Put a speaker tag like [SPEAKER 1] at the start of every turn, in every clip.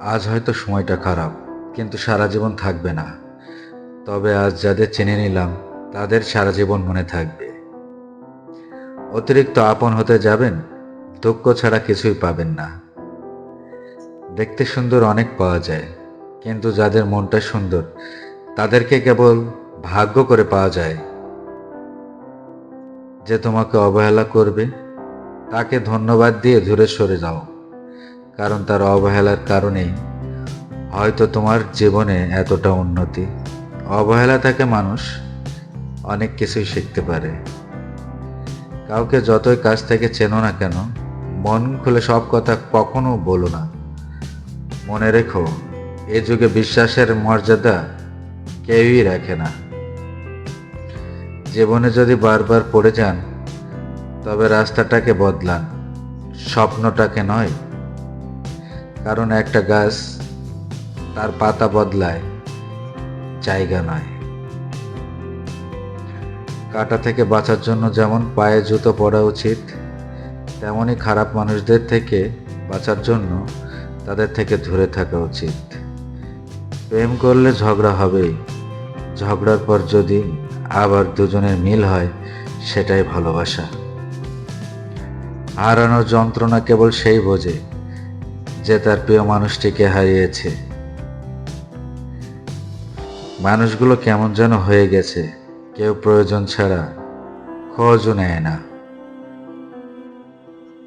[SPEAKER 1] আজ হয়তো সময়টা খারাপ, কিন্তু সারা জীবন থাকবে না। তবে আজ যাদের চিনে নিলাম, তাদের সারা জীবন মনে থাকবে। অতিরিক্ত আপন হতে যাবেন, দুঃখ ছাড়া কিছুই পাবেন না। দেখতে সুন্দর অনেক পাওয়া যায়, কিন্তু যাদের মনটা সুন্দর, তাদেরকে কেবল ভাগ্য করে পাওয়া যায়। যে তোমাকে অবহেলা করবে, তাকে ধন্যবাদ দিয়ে দূরে সরে যাও। কারণ তার অবহেলার কারণেই হয়তো তোমার জীবনে এতটা উন্নতি। অবহেলা থেকে মানুষ, অনেক কিছুই শিখতে পারে। কাউকে যতই কাছ থেকে চেনো না কেন, মন খুলে সব কথা কখনো বলো না। মনে রেখো, এ যুগে বিশ্বাসের মর্যাদা কেউই রাখে না। জীবনে যদি বারবার পড়ে যান, তবে রাস্তাটাকে বদলান, স্বপ্নটাকে নয় কারণ একটা গাছ তার পাতা বদলায়, জায়গা নয়। কাটা থেকে বাঁচার জন্য যেমন পায়ে জুতো পরা উচিত, তেমনই খারাপ মানুষদের থেকে বাঁচার জন্য তাদের থেকে দূরে থাকা উচিত। প্রেম করলে ঝগড়া হবেই। ঝগড়ার পর যদি আবার দুজনের মিল হয়, সেটাই ভালোবাসা। হারানোর যন্ত্রণা কেবল সেই বোঝে যে তার প্রিয় মানুষটিকে হারিয়েছে। মানুষগুলো কেমন যেন হয়ে গেছে, কেউ প্রয়োজন ছাড়া, খোঁজও নেয় না।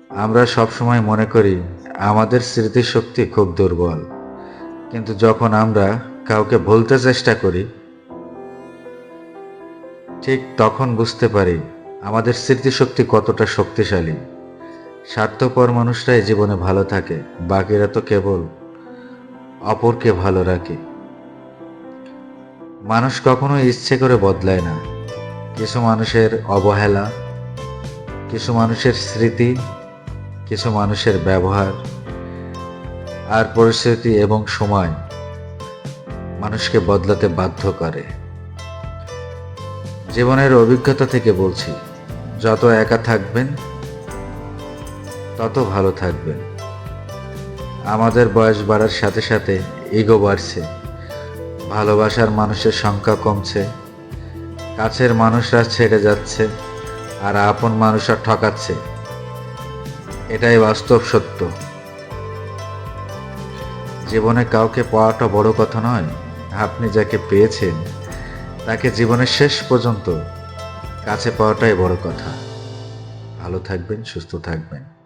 [SPEAKER 1] আমরা সবসময় মনে করি, আমাদের স্মৃতিশক্তি খুব দুর্বল। কিন্তু যখন আমরা কাউকে ভুলতে চেষ্টা করি, ঠিক তখন বুঝতে পারি, আমাদের স্মৃতিশক্তি কতটা শক্তিশালী। স্বার্থপর মানুষরাই জীবনে ভালো থাকে, বাকিরা তো কেবল অপরকে ভালো রাখে। মানুষ কখনো ইচ্ছে করে বদলায় না। কিছু মানুষের অবহেলা, কিছু মানুষের স্মৃতি, কিছু মানুষের ব্যবহার আর পরিস্থিতি এবং সময় মানুষকে বদলাতে বাধ্য করে। জীবনের অভিজ্ঞতা থেকে বলছি, যত একা থাকবেন তত ভালো থাকবেন। আমাদের বয়স বাড়ার সাথে সাথে ইগো বাড়ছে। ভালোবাসার মানুষের সংখ্যা কমছে। কাছের মানুষরা ছেড়ে যাচ্ছে আর আপন মানুষরা ঠকাচ্ছে। এটাই বাস্তব সত্য। জীবনে কাউকে পাওয়াটা বড় কথা নয়। আপনি যাকে পেয়েছেন, তাকে জীবনের শেষ পর্যন্ত কাছে পাওয়াটাই বড় কথা। ভালো থাকবেন, সুস্থ থাকবেন।